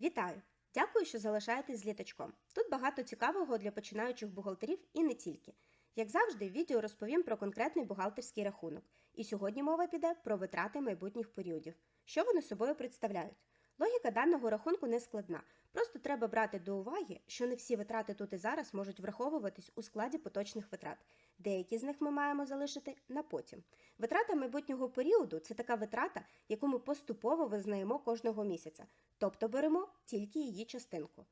Вітаю! Дякую, що залишаєтесь з літачком. Тут багато цікавого для починаючих бухгалтерів і не тільки. Як завжди, в відео розповім про конкретний бухгалтерський рахунок. І сьогодні мова піде про витрати майбутніх періодів. Що вони собою представляють? Логіка даного рахунку не складна. Просто треба брати до уваги, що не всі витрати тут і зараз можуть враховуватись у складі поточних витрат. Деякі з них ми маємо залишити на потім. Витрата майбутнього періоду це така витрата, яку ми поступово визнаємо кожного місяця, тобто беремо тільки її частинку.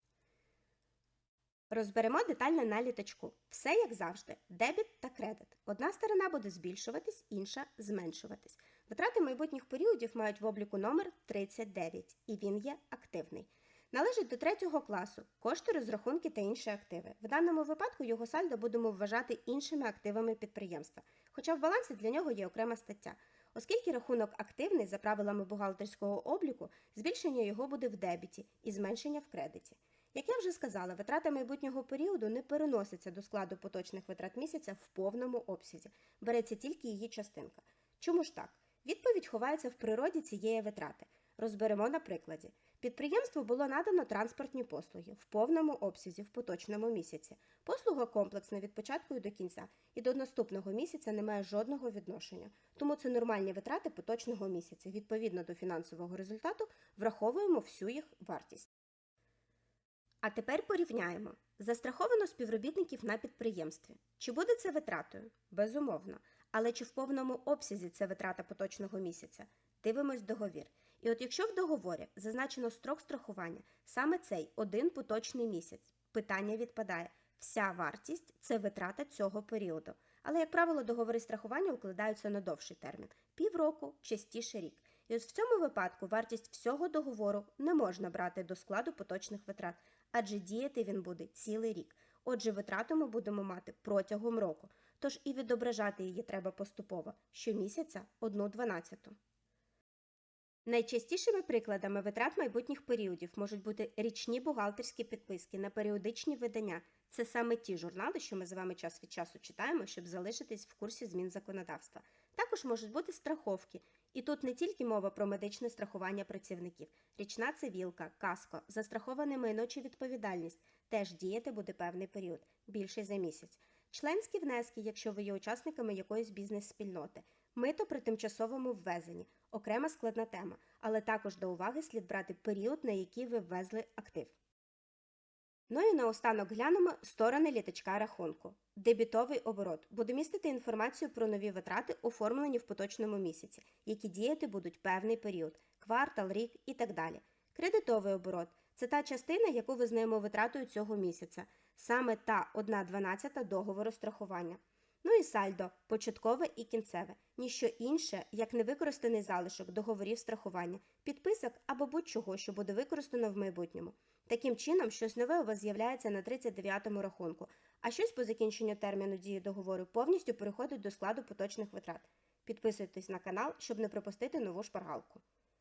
Розберемо детально на літачку. Все як завжди: дебіт та кредит. Одна сторона буде збільшуватись, інша зменшуватись. Витрати майбутніх періодів мають в обліку номер 39, і він є активний. Належить до третього класу кошти, розрахунки та інші активи. В даному випадку його сальдо будемо вважати іншими активами підприємства, хоча в балансі для нього є окрема стаття. Оскільки рахунок активний за правилами бухгалтерського обліку, збільшення його буде в дебіті і зменшення в кредиті. Як я вже сказала, витрата майбутнього періоду не переноситься до складу поточних витрат місяця в повному обсязі, береться тільки її частинка. Чому ж так? Відповідь ховається в природі цієї витрати. Розберемо на прикладі. Підприємству було надано транспортні послуги в повному обсязі в поточному місяці. Послуга комплексна від початку і до кінця, і до наступного місяця не має жодного відношення. Тому це нормальні витрати поточного місяця. Відповідно до фінансового результату враховуємо всю їх вартість. А тепер порівняємо. Застраховано співробітників на підприємстві. Чи буде це витратою? Безумовно. Але чи в повному обсязі це витрата поточного місяця? Дивимось договір. І от якщо в договорі зазначено строк страхування, саме цей один поточний місяць, питання відпадає. Вся вартість це витрата цього періоду. Але, як правило, договори страхування укладаються на довший термін півроку, частіше рік. І ось в цьому випадку вартість всього договору не можна брати до складу поточних витрат, адже діяти він буде цілий рік. Отже, витрату ми будемо мати протягом року, тож і відображати її треба поступово щомісяця одну дванадцяту. Найчастішими прикладами витрат майбутніх періодів можуть бути річні бухгалтерські підписки на періодичні видання. Це саме ті журнали, що ми з вами час від часу читаємо, щоб залишитись в курсі змін законодавства. Також можуть бути страховки. І тут не тільки мова про медичне страхування працівників, річна цивілка, каско, застраховане майно чи відповідальність теж діяти буде певний період, більший за місяць. Членські внески, якщо ви є учасниками якоїсь бізнес-спільноти, мито при тимчасовому ввезенні, окрема складна тема, але також до уваги слід брати період, на який ви ввезли актив. Ну і наостанок глянемо сторони літачка рахунку. Дебітовий оборот буде містити інформацію про нові витрати, оформлені в поточному місяці, які діяти будуть певний період, квартал, рік і так далі. Кредитовий оборот це та частина, яку визнаємо витратою цього місяця, саме та 1,12 договору страхування. Ну і сальдо початкове і кінцеве, ніщо інше, як невикористаний залишок договорів страхування, підписок або будь-чого, що буде використано в майбутньому. Таким чином, щось нове у вас з'являється на 39-му рахунку, а щось по закінченню терміну дії договору повністю переходить до складу поточних витрат. Підписуйтесь на канал, щоб не пропустити нову шпаргалку.